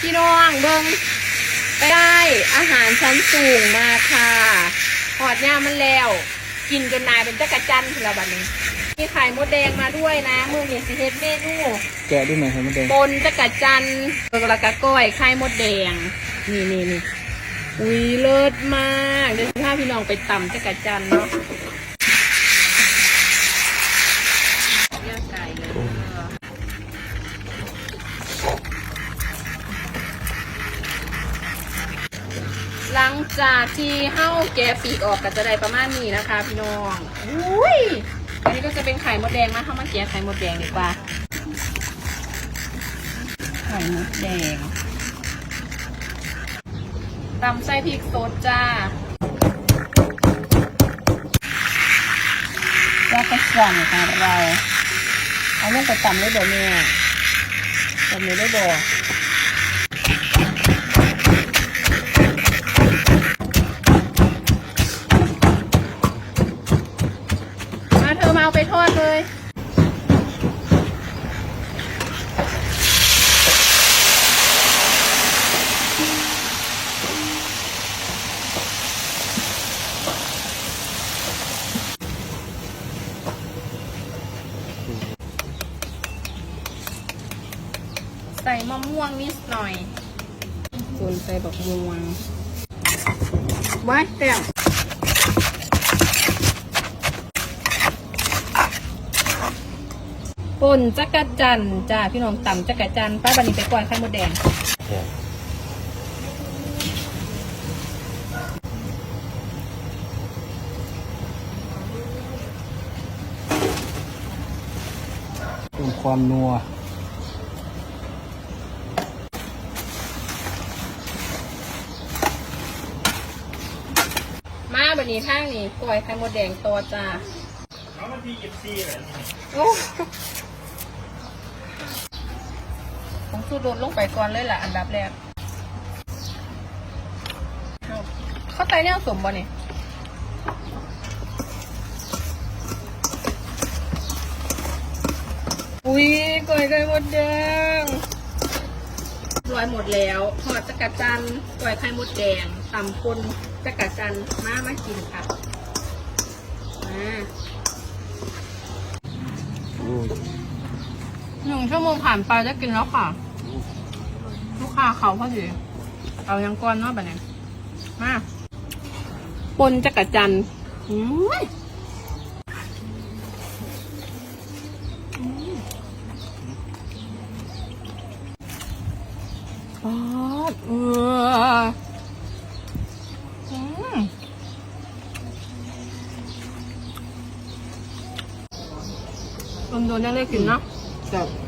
พี่น้องเบิงไปได้อาหารชั้นสูงมาค่ะหอดย่ามันแล้ว กินจนนายเป็นจักรจันทร์แล้วบัดนี้ มีไข่มดแดงมาด้วยนะมือนี่สิเฮ็ดเมนูแกะด้วยไหมครับมดแดงปนจักรจันทร์แล้วก็ก้อยไข่มดแดง นี่นี่นี่อุ้ยเลิศมาก เดี๋ยวถ้าพี่น้องไปตำจักรจันทร์เนาะ หลังจากที่เฮ้าแกะปีกออกก็จะได้ประมาณนี้นะคะ พี่น้องอุ้ยอันนี้ก็จะเป็นไข่มดแดงมาเข้ามาแกะไข่มดแดงดีกว่า ไข่มดแดงตำไส้พริกสดจ้าแล้วก็สั่งของเรา เอาลงไปตำเลยบ่แม่ตำเลยได้บ่ เธอมาเอาไปทอดเลยใส่มะม่วงนิดหน่อยส่วนใส่บักม่วงไว้แต้ ป่นจักรจันทร์จ้าพี่น้องต่ำจักรจันทร์ป้าบันนี้ไปก่อนไข่มดแดงเพิ่มความนัวมาบันนี้ทางนี้ปล่อยไข่มดแดงตัวจ้าเอามาที่ยิบซี่เลยโอ้ ผมสูดรถลงไปก่อนเลยล่ะอันดับแรกเข้าใจเนี่ยสมบ่เนี่ยอุ้ยก่อยไข่มดแดงรวยหมดแล้วทอดจักระจันกล้วยไข่มดแดงตำคนจักระจันมามากินค่ะมา หนึ่งชั่วโมงผ่านไปจะกินแล้วค่ะ ลูกค้าเขาพอดีเอายังก้อนเนาะแบบนี้มาปนจักรจันทร์อืมป๊อดเอออืมลมโดนยังได้กินเนาะจับ